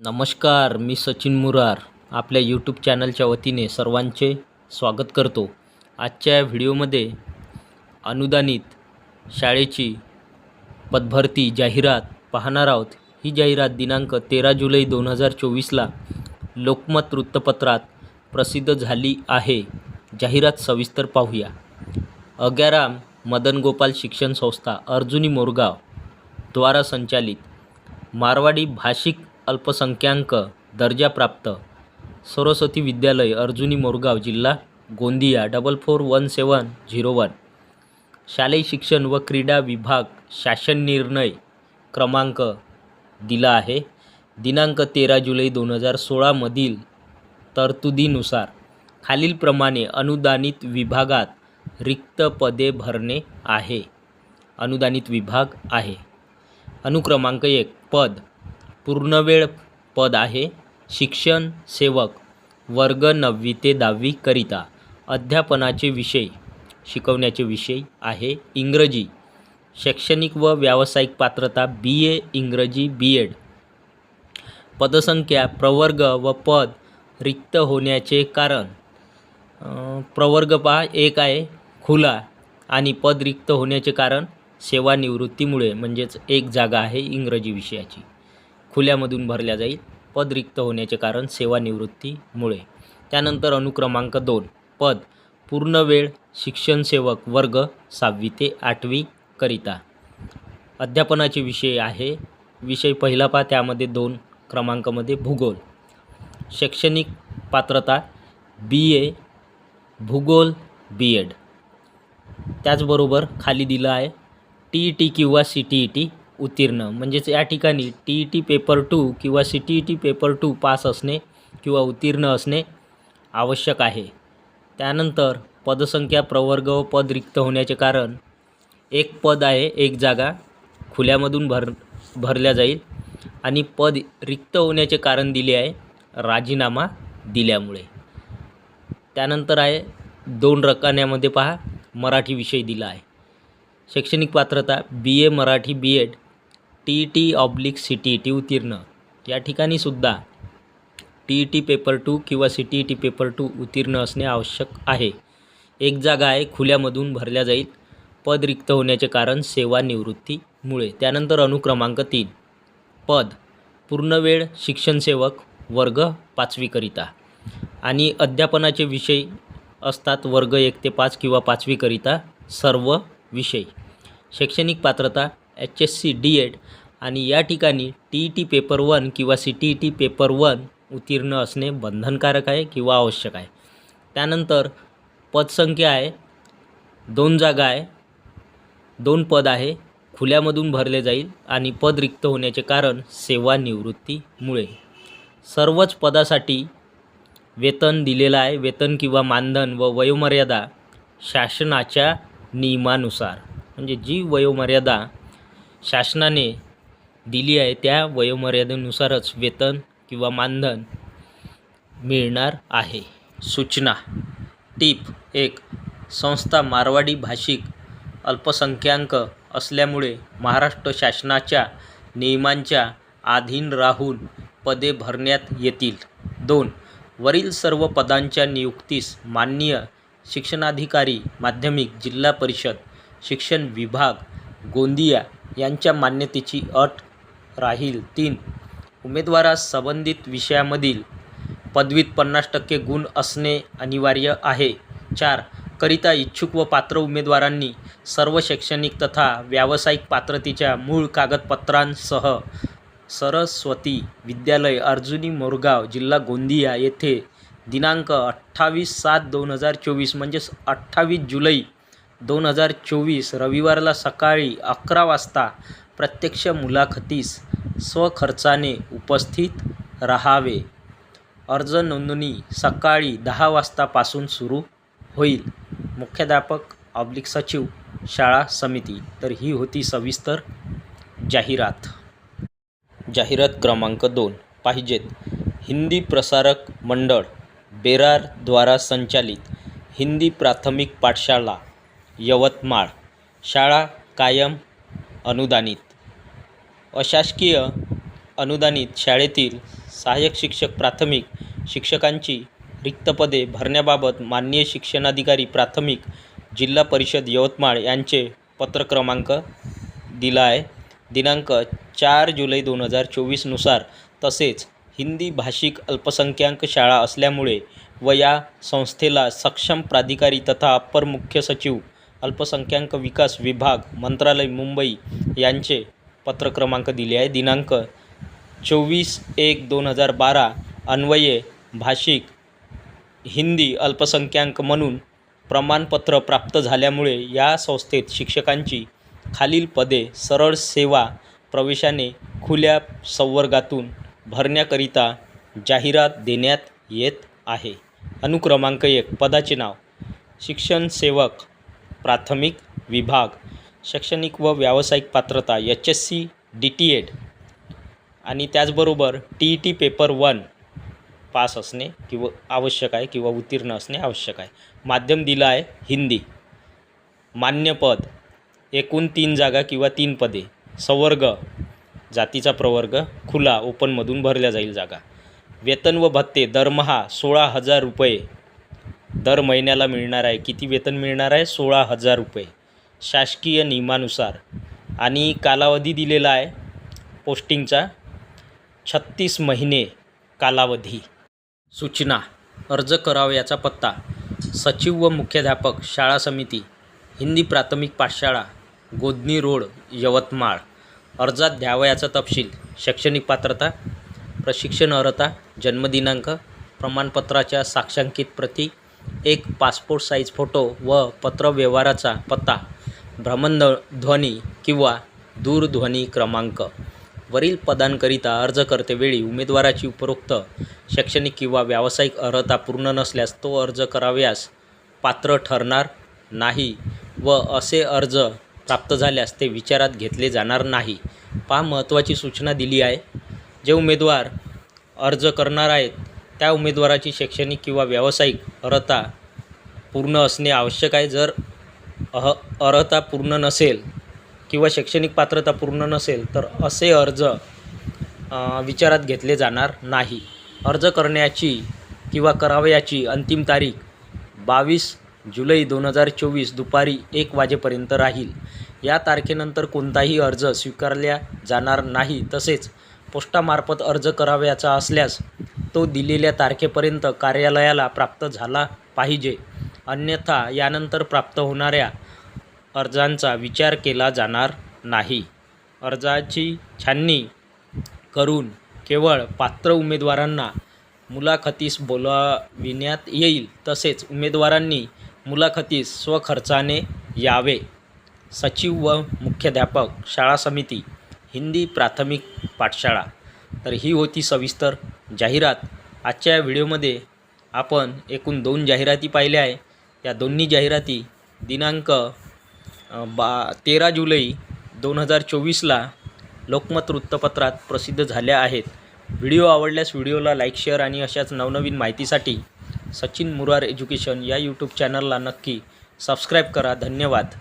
नमस्कार मी सचिन मुरार. आपल्या यूट्यूब चॅनलच्या वतीने सर्वांचे स्वागत करतो. आजच्या या व्हिडिओमध्ये अनुदानित शाळेची पदभरती जाहिरात पाहणार आहोत. ही जाहिरात दिनांक तेरा जुलै दोन हजार चोवीसला लोकमत वृत्तपत्रात प्रसिद्ध झाली आहे. जाहिरात सविस्तर पाहूया. अग्याराम मदन गोपाल शिक्षण संस्था अर्जुनी मोरगाव द्वारा संचालित. मारवाडी भाषिक अल्पसंख्याक दर्जाप्राप्त सरस्वती विद्यालय अर्जुनी मोरगाव जिल्हा Gondia double four one seven zero one शालेय शिक्षण व क्रीडा विभाग शासन निर्णय क्रमांक दिला आहे. दिनांक तेरा जुलै दोन हजार सोळामधील तरतुदीनुसार खालीलप्रमाणे अनुदानित विभागात रिक्त पदे भरणे आहे. अनुदानित विभाग आहे. अनुक्रमांक एक पद पूर्णवेळ पद आहे. शिक्षण सेवक वर्ग नववी ते दहावीकरिता अध्यापनाचे विषय शिकवण्याचे विषय आहे इंग्रजी. शैक्षणिक व व्यावसायिक पात्रता बी ए इंग्रजी बी एड पदसंख्या प्रवर्ग व पद रिक्त होण्याचे कारण. प्रवर्ग पहा एक आहे खुला आणि पद रिक्त होण्याचे कारण सेवानिवृत्तीमुळे म्हणजेच एक जागा आहे इंग्रजी विषयाची. खुल्यामधून भरल्या जाईल. पद रिक्त होण्याचे कारण सेवानिवृत्तीमुळे. त्यानंतर अनुक्रमांक दोन. पद पूर्णवेळ शिक्षणसेवक वर्ग सहावी ते आठवी करिता. अध्यापनाचे विषय आहे. विषय पहिला पहा त्यामध्ये दोन क्रमांकामध्ये भूगोल. शैक्षणिक पात्रता बी ए भूगोल बी एड त्याचबरोबर खाली दिलं आहे टी ई टी किंवा सी टी ई टी उत्तीर्ण. म्हणजेच या ठिकाणी T E T paper two किंवा C T E T paper two pass असणे किंवा उत्तीर्ण असणे आवश्यक आहे. त्यानंतर पदसंख्या प्रवर्ग व पद रिक्त होण्याचे कारण एक पद आहे एक जागा खुल्यामधून भर भरल्या जाईल आणि पद रिक्त होण्याचे कारण दिले आहे राजीनामा दिल्यामुळे. त्यानंतर आहे दोन रकान्यामध्ये पहा मराठी विषय दिला आहे. शैक्षणिक पात्रता B A Marathi B Ed T E T oblique C T E T उत्तीर्ण. या ठिकाणी सुद्धा T E T paper two किंवा C T E T paper two उत्तीर्ण असणे आवश्यक आहे. एक जागा आहे खुल्यामधून भरल्या जाईल. पद रिक्त होण्याचे कारण सेवानिवृत्तीमुळे त्यानंतर अनुक्रमांक तीन. पद पूर्णवेळ शिक्षणसेवक वर्ग पाचवीकरिता. आणि अध्यापनाचे विषय असतात वर्ग एक ते पाच किंवा पाचवीकरिता सर्व विषय. शैक्षणिक पात्रता H S C D Ed आणि या ठिकाणी T E T paper one किंवा C T E T paper one उत्तीर्ण असणे बंधनकारक आहे किंवा आवश्यक आहे. त्यानंतर पदसंख्या आहे दोन जागा आहे दोन पद आहे खुल्यामधून भरले जाईल आणि पद रिक्त होण्याचे कारण सेवानिवृत्तीमुळे. सर्वच पदासाठी वेतन दिलेलं आहे वेतन किंवा मानधन व वयोमर्यादा शासनाच्या नियमानुसार. म्हणजे जी वयोमर्यादा शासनाने दिली आहे त्या वयोमर्यादेनुसारच वेतन किंवा मानधन मिळणार आहे. सूचना. टीप. एक. संस्था मारवाडी भाषिक अल्पसंख्याक असल्यामुळे महाराष्ट्र शासनाच्या नियमांच्या अधीन राहून पदे भरण्यात येतील. दोन. वरील सर्व पदांच्या नियुक्तीस माननीय शिक्षणाधिकारी माध्यमिक जिल्हा परिषद शिक्षण विभाग गोंदिया यांच्या मान्यतेची अट राहील. तीन. उमेदवारास संबंधित विषयामधील पदवीत पन्नास टक्के गुण असणे अनिवार्य आहे. चार. करिता इच्छुक व पात्र उमेदवारांनी सर्व शैक्षणिक तथा व्यावसायिक पात्रतेच्या मूळ कागदपत्रांसह सरस्वती विद्यालय अर्जुनी मोरगाव जिल्हा गोंदिया येथे दिनांक अठ्ठावीस सात दोन हजार चोवीस म्हणजेच अठ्ठावीस जुलै दोन हजार चोवीस रविवारला सकाळी अकरा वाजता प्रत्यक्ष मुलाखतीस स्वखर्चाने उपस्थित राहावे. अर्ज नोंदणी सकाळी दहा वाजतापासून सुरू होईल. मुख्याध्यापक ऑब्लिक सचिव शाळा समिती. तर ही होती सविस्तर जाहिरात. जाहिरात क्रमांक दोन. पाहिजेत. हिंदी प्रसारक मंडळ बेरारद्वारा संचालित हिंदी प्राथमिक पाठशाळा. यवतमाळ. शाळा कायम अनुदानित. अशासकीय अनुदानित शाळेतील सहाय्यक शिक्षक प्राथमिक शिक्षकांची रिक्त पदे भरण्याबाबत माननीय शिक्षणाधिकारी प्राथमिक जिल्हा परिषद यवतमाळ यांचे पत्र क्रमांक दिला आहे दिनांक चार जुलै दोन हजार चोवीसनुसार तसेच हिंदी भाषिक अल्पसंख्याक शाळा असल्यामुळे व या संस्थेला सक्षम प्राधिकारी तथा अप्पर मुख्य सचिव अल्पसंख्याक विकास विभाग मंत्रालय मुंबई यांचे पत्र क्रमांक दिले आहे दिनांक चोवीस एक दोन हजार बारा अन्वये भाषिक हिंदी अल्पसंख्याक म्हणून प्रमाणपत्र प्राप्त झाल्यामुळे या संस्थेत शिक्षकांची खालील पदे सरळ सेवा प्रवेशाने खुल्या संवर्गातून भरण्याकरिता जाहिरात देण्यात येत आहे. अनुक्रमांक एक पदाचे नाव. शिक्षण सेवक प्राथमिक विभाग शैक्षणिक व व्यावसायिक पात्रता H S C D T Ed. आणि त्याचबरोबर T E T paper one pass असणे किंवा आवश्यक आहे किंवा उत्तीर्ण असणे आवश्यक आहे. माध्यम दिलं आहे हिंदी. मान्यपद एकूण तीन जागा किंवा तीन पदे. संवर्ग जातीचा प्रवर्ग खुला ओपनमधून भरल्या जाईल जागा. वेतन व भत्ते दरमहा सोळा हजार रुपये. दर महिन्याला मिळणार आहे. किती वेतन मिळणार आहे? सोळा हजार रुपये. शासकीय नियमानुसार. आणि कालावधी दिलेला आहे पोस्टिंगचा छत्तीस महिने कालावधी. सूचना. अर्ज करावयाचा पत्ता. सचिव व मुख्याध्यापक शाळा समिती. हिंदी प्राथमिक पाठशाळा गोदनी रोड यवतमाळ. अर्जात द्यावयाचा तपशील. शैक्षणिक पात्रता प्रशिक्षण अर्हता जन्मदिनांक प्रमाणपत्राच्या साक्षांकित प्रती एक पासपोर्ट साईज फोटो व पत्रव्यवहाराचा पत्ता भ्रमणध्वनी किंवा दूरध्वनी क्रमांक. वरील पदांकरिता अर्ज करतेवेळी उमेदवाराची उपरोक्त शैक्षणिक किंवा व्यावसायिक अर्हता पूर्ण नसल्यास तो अर्ज कराव्यास पात्र ठरणार नाही व असे अर्ज प्राप्त झाल्यास ते विचारात घेतले जाणार नाही. पहा महत्त्वाची सूचना दिली आहे. जे उमेदवार अर्ज करणार आहेत त्या उमेदवाराची शैक्षणिक किंवा व्यावसायिक अर्हता पूर्ण असणे आवश्यक आहे. जर अह अर्हता पूर्ण नसेल किंवा शैक्षणिक पात्रता पूर्ण नसेल तर असे अर्ज विचारात घेतले जाणार नाही. अर्ज करण्याची किंवा करावयाची अंतिम तारीख बावीस जुलै दोन हजार चोवीस दुपारी एक वाजेपर्यंत राहील. या तारखेनंतर कोणताही अर्ज स्वीकारल्या जाणार नाही. तसेच पोस्टामार्फत अर्ज करावयाचा असल्यास तो दिलेल्या तारखेपर्यंत कार्यालयाला प्राप्त झाला पाहिजे. अन्यथा यानंतर प्राप्त होणाऱ्या अर्जांचा विचार केला जाणार नाही. अर्जाची छाननी करून केवळ पात्र उमेदवारांना मुलाखतीस बोलाविण्यात येईल तसेच उमेदवारांनी मुलाखतीस स्वखर्चाने यावे. सचिव व मुख्याध्यापक शाळा समिती हिंदी प्राथमिक पाठशाळा. तर ही होती सविस्तर जाहिरात. आजच्या व्हिडिओमध्ये आपण एकूण दोन जाहिराती पाहिल्या आहे. या दोन्ही जाहिराती दिनांक बा तेरा जुलै दोन हजार चोवीसला लोकमत वृत्तपत्रात प्रसिद्ध झाल्या आहेत. व्हिडिओ आवडल्यास व्हिडिओला लाईक शेअर आणि अशाच नवनवीन माहितीसाठी सचिन मुरार एज्युकेशन या यूट्यूब चॅनलला नक्की सबस्क्राईब करा. धन्यवाद.